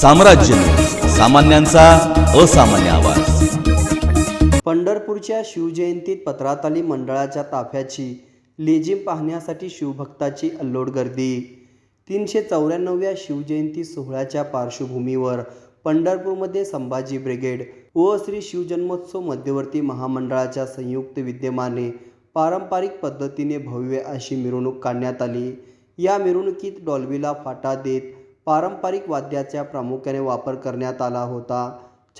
साम्राज्य. सामान्यांचा असामान्य आवाज. पंढरपूरच्या शिवजयंतीत पत्राताली मंडळाच्या ताफ्याची लेझिम पाहण्यासाठी शिवभक्ताची अल्लोड गर्दी. तीनशे चौऱ्याण्णव्या शिवजयंती सोहळ्याच्या पार्श्वभूमीवर पंढरपूरमध्ये संभाजी ब्रिगेड व श्री शिवजन्मोत्सव मध्यवर्ती महामंडळाच्या संयुक्त विद्यमाने पारंपरिक पद्धतीने भव्य अशी मिरवणूक काढण्यात आली. या मिरवणुकीत डॉल्बीला फाटा देत पारंपरिक वाद्याचा प्रामुख्याने वापर करण्यात आला होता.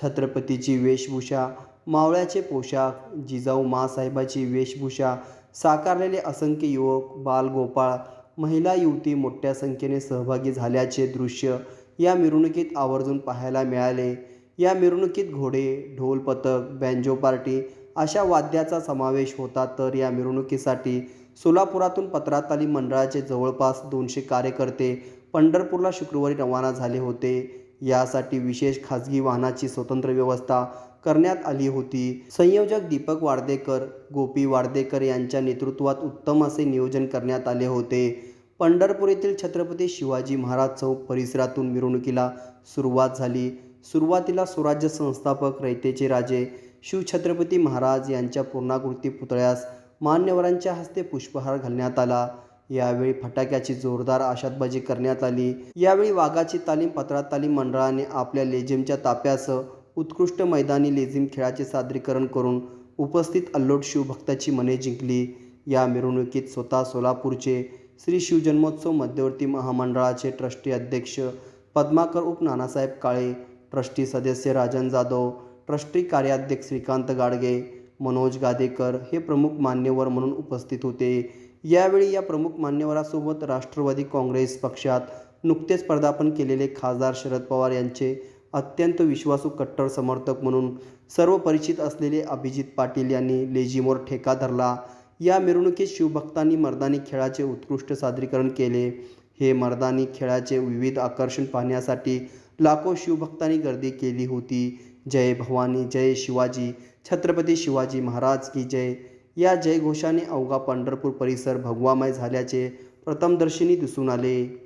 छत्रपतीची वेशभूषा मावळ्याचे पोशाख जिजाऊ मासाहेबाची वेशभूषा साकारलेले असंख्य युवक बालगोपाळ महिला युवती मोठ्या संख्येने सहभागी झाल्याचे दृश्य या मिरवणुकीत आवर्जून पाहायला मिळाले. या मिरवणुकीत घोडे ढोल पथक बँजो पार्टी अशा वाद्याचा समावेश होता तर या मिरवणुकीसाठी सोलापुरातून पत्राताली मंडळाचे जवळपास दोनशे कार्यकर्ते पंढरपूरला शुक्रवारी रवाना झाले होते. यासाठी विशेष खाजगी वाहनाची स्वतंत्र व्यवस्था करण्यात आली होती. संयोजक दीपक वार्देकर गोपी वार्देकर यांच्या नेतृत्वात उत्तम असे नियोजन करण्यात आले होते. पंढरपूर येथील छत्रपती शिवाजी महाराज चौक परिसरातून मिरवणुकीला सुरुवात झाली. सुरुवातीला स्वराज्य संस्थापक रयतेचे राजे शिवछत्रपती महाराज यांच्या पूर्णाकृती पुतळ्यास मान्यवरांच्या हस्ते पुष्पहार घालण्यात आला. यावेळी फटाक्याची जोरदार आशातबाजी करण्यात आली. यावेळी वाघाची तालीम पत्रात तालीम मंडळाने आपल्या लेझिमच्या ताप्यासह उत्कृष्ट मैदानी लेझिम खेळाचे सादरीकरण करून उपस्थित अल्लोट शिवभक्ताची मने जिंकली. या मिरवणुकीत स्वतः सोलापूरचे श्री शिवजन्मोत्सव मध्यवर्ती महामंडळाचे ट्रस्टी अध्यक्ष पद्माकर उप नानासाहेब काळे ट्रस्टी सदस्य राजन जाधव ट्रस्टी कार्याध्यक्ष श्रीकांत गाडगे मनोज गादेकर हे प्रमुख मान्यवर म्हणून उपस्थित होते. यावेळी या प्रमुख मान्यवरासोबत राष्ट्रवादी काँग्रेस पक्षात नुकतेच पदार्पण केलेले खासदार शरद पवार यांचे अत्यंत विश्वासू कट्टर समर्थक म्हणून सर्व परिचित असलेले अभिजित पाटील यांनी लेझीमोर ठेका धरला. या मिरवणुकीत शिवभक्तांनी मर्दानी खेळाचे उत्कृष्ट सादरीकरण केले. हे मर्दानी खेळाचे विविध आकर्षण पाहण्यासाठी लाखो शिवभक्तांनी गर्दी केली होती. जय भवानी जय शिवाजी छत्रपती शिवाजी महाराज की जय. या जयघोषाने अवघा पंढरपूर परिसर भगवामय झाल्याचे प्रथमदर्शनी दिसून आले.